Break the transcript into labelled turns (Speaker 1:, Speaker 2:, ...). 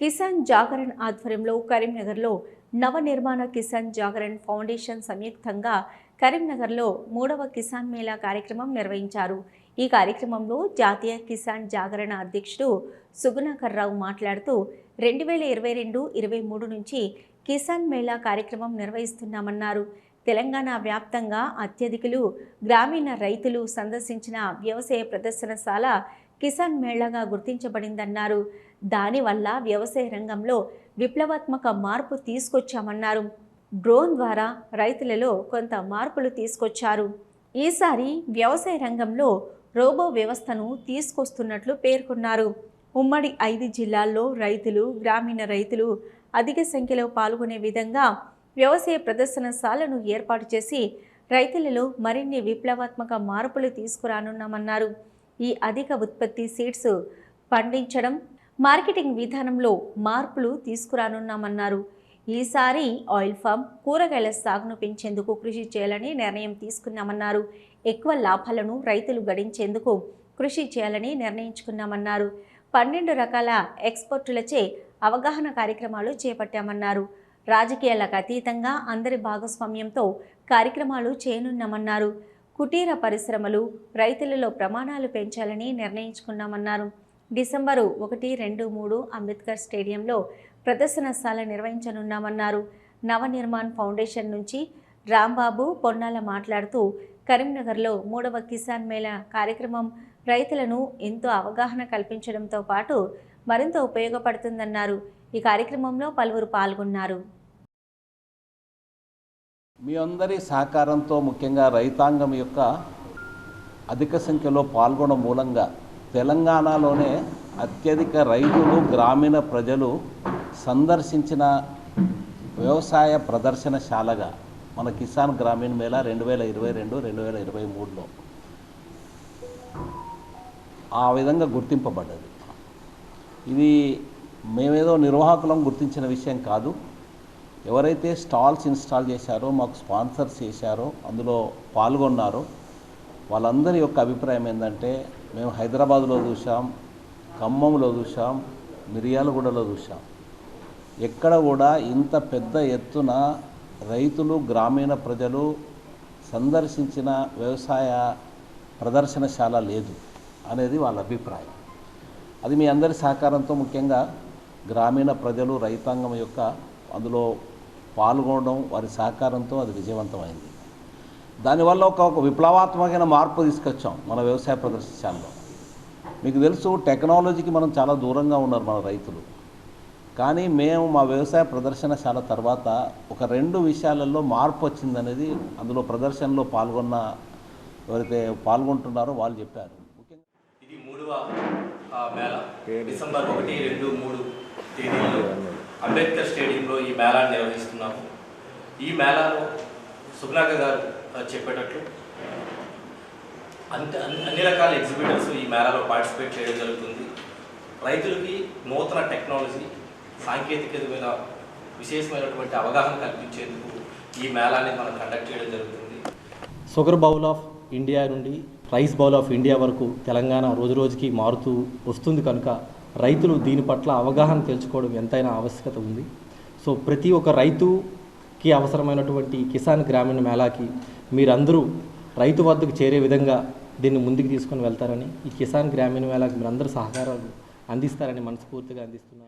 Speaker 1: కిసాన్ జాగరణ్ ఆధ్వర్యంలో కరీంనగర్లో నవనిర్మాణ కిసాన్ జాగరణ్ ఫౌండేషన్ సంయుక్తంగా కరీంనగర్లో మూడవ కిసాన్ మేళా కార్యక్రమం నిర్వహించారు. ఈ కార్యక్రమంలో జాతీయ కిసాన్ జాగరణ అధ్యక్షుడు సుగుణాకర్ రావు మాట్లాడుతూ రెండు వేల ఇరవై రెండు ఇరవై మూడు నుంచి కిసాన్ మేళా కార్యక్రమం నిర్వహిస్తున్నామన్నారు. తెలంగాణ వ్యాప్తంగా అత్యధికులు గ్రామీణ రైతులు సందర్శించిన వ్యవసాయ ప్రదర్శనశాల కిసాన్ మేళాగా గుర్తించబడిందన్నారు. దానివల్ల వ్యవసాయ రంగంలో విప్లవాత్మక మార్పు తీసుకొచ్చామన్నారు. డ్రోన్ ద్వారా రైతులలో కొంత మార్పులు తీసుకొచ్చారు. ఈసారి వ్యవసాయ రంగంలో రోబో వ్యవస్థను తీసుకొస్తున్నట్లు పేర్కొన్నారు. ఉమ్మడి ఐదు జిల్లాల్లో రైతులు గ్రామీణ రైతులు అధిక సంఖ్యలో పాల్గొనే విధంగా వ్యవసాయ ప్రదర్శనశాలను ఏర్పాటు చేసి రైతులలో మరిన్ని విప్లవాత్మక మార్పులు తీసుకురానున్నామన్నారు. ఈ అధిక ఉత్పత్తి సీడ్స్ పండించడం మార్కెటింగ్ విధానంలో మార్పులు తీసుకురానున్నామన్నారు. ఈసారి ఆయిల్ ఫామ్ కూరగాయల సాగును పెంచేందుకు కృషి చేయాలని నిర్ణయం తీసుకున్నామన్నారు. ఎక్కువ లాభాలను రైతులు గడించేందుకు కృషి చేయాలని నిర్ణయించుకున్నామన్నారు. పన్నెండు రకాల ఎక్స్పోర్టులచే అవగాహన కార్యక్రమాలు చేపట్టామన్నారు. రాజకీయాలకు అతీతంగా అందరి భాగస్వామ్యంతో కార్యక్రమాలు చేయనున్నామన్నారు. కుటీర పరిశ్రమలు రైతులలో ప్రమాణాలు పెంచాలని నిర్ణయించుకున్నామన్నారు. డిసెంబరు ఒకటి రెండు మూడు అంబేద్కర్ స్టేడియంలో ప్రదర్శనశాల నిర్వహించనున్నామన్నారు. నవనిర్మాణ్ ఫౌండేషన్ నుంచి రాంబాబు పొన్నాల మాట్లాడుతూ కరీంనగర్లో మూడవ కిసాన్ మేళా కార్యక్రమం రైతులను ఎంతో అవగాహన కల్పించడంతో పాటు మరింత ఉపయోగపడుతుందన్నారు. ఈ కార్యక్రమంలో పలువురు పాల్గొన్నారు.
Speaker 2: మీ అందరి సహకారంతో ముఖ్యంగా రైతాంగం యొక్క అధిక సంఖ్యలో పాల్గొనడం మూలంగా తెలంగాణలోనే అత్యధిక రైతులు గ్రామీణ ప్రజలు సందర్శించిన వ్యవసాయ ప్రదర్శనశాలగా మన కిసాన్ గ్రామీణ మేళా రెండు వేల ఇరవై రెండు రెండు వేల ఇరవై మూడులో ఆ విధంగా గుర్తింపబడ్డది. ఇది మేమేదో నిర్వాహకులం గుర్తించిన విషయం కాదు. ఎవరైతే స్టాల్స్ ఇన్స్టాల్ చేశారో మాకు స్పాన్సర్స్ చేశారో అందులో పాల్గొన్నారో వాళ్ళందరి యొక్క అభిప్రాయం ఏంటంటే మేము హైదరాబాద్లో చూసాం ఖమ్మంలో చూసాం మిర్యాలగూడలో చూసాం ఎక్కడ కూడా ఇంత పెద్ద ఎత్తున రైతులు గ్రామీణ ప్రజలు సందర్శించిన వ్యవసాయ ప్రదర్శనశాల లేదు అనేది వాళ్ళ అభిప్రాయం. అది మీ అందరి సహకారంతో ముఖ్యంగా గ్రామీణ ప్రజలు రైతాంగం యొక్క అందులో పాల్గొనడం వారి సహకారంతో అది విజయవంతమైంది. దానివల్ల ఒక ఒక విప్లవాత్మకమైన మార్పు తీసుకొచ్చాం మన వ్యవసాయ ప్రదర్శనశాలలో మీకు తెలుసు టెక్నాలజీకి మనం చాలా దూరంగా ఉన్నారు మన రైతులు. కానీ మేము మా వ్యవసాయ ప్రదర్శనశాల తర్వాత ఒక రెండు విషయాలలో మార్పు వచ్చిందనేది అందులో ప్రదర్శనలో పాల్గొన్న ఎవరైతే పాల్గొంటున్నారో వాళ్ళు చెప్పారు.
Speaker 3: ఇది మూడవ మేళ. డిసెంబర్ ఒకటి రెండు మూడు తేదీలో అంబేద్కర్ స్టేడియంలో ఈ మేళాన్ని నిర్వహిస్తున్నాము. ఈ మేళాలో సుబ్నాక గారు చెప్పేటట్లు. అంత అన్ని అన్ని రకాల ఎగ్జిబిటర్స్ ఈ మేళాలో పార్టిసిపేట్ చేయడం జరుగుతుంది. రైతులకి నూతన టెక్నాలజీ సాంకేతికత మీద విశేషమైనటువంటి అవగాహన కల్పించేందుకు ఈ మేళాన్ని మనం కండక్ట్ చేయడం జరుగుతుంది.
Speaker 4: షుగర్ బౌల్ ఆఫ్ ఇండియా నుండి రైస్ బౌల్ ఆఫ్ ఇండియా వరకు తెలంగాణ రోజు రోజుకి మారుతూ వస్తుంది కనుక రైతులు దీని పట్ల అవగాహన తెలుసుకోవడం ఎంతైనా ఆవశ్యకత ఉంది. సో ప్రతి ఒక్క రైతు కి అవసరమైనటువంటి కిసాన్ గ్రామీణ మేళాకి మీరందరూ రైతు వద్దకు చేరే విధంగా దీన్ని ముందుకు తీసుకొని వెళ్తారని ఈ కిసాన్ గ్రామీణ మేళాకి మీరందరూ సహకారాలు అందిస్తారని మనస్ఫూర్తిగా అందిస్తున్నాను.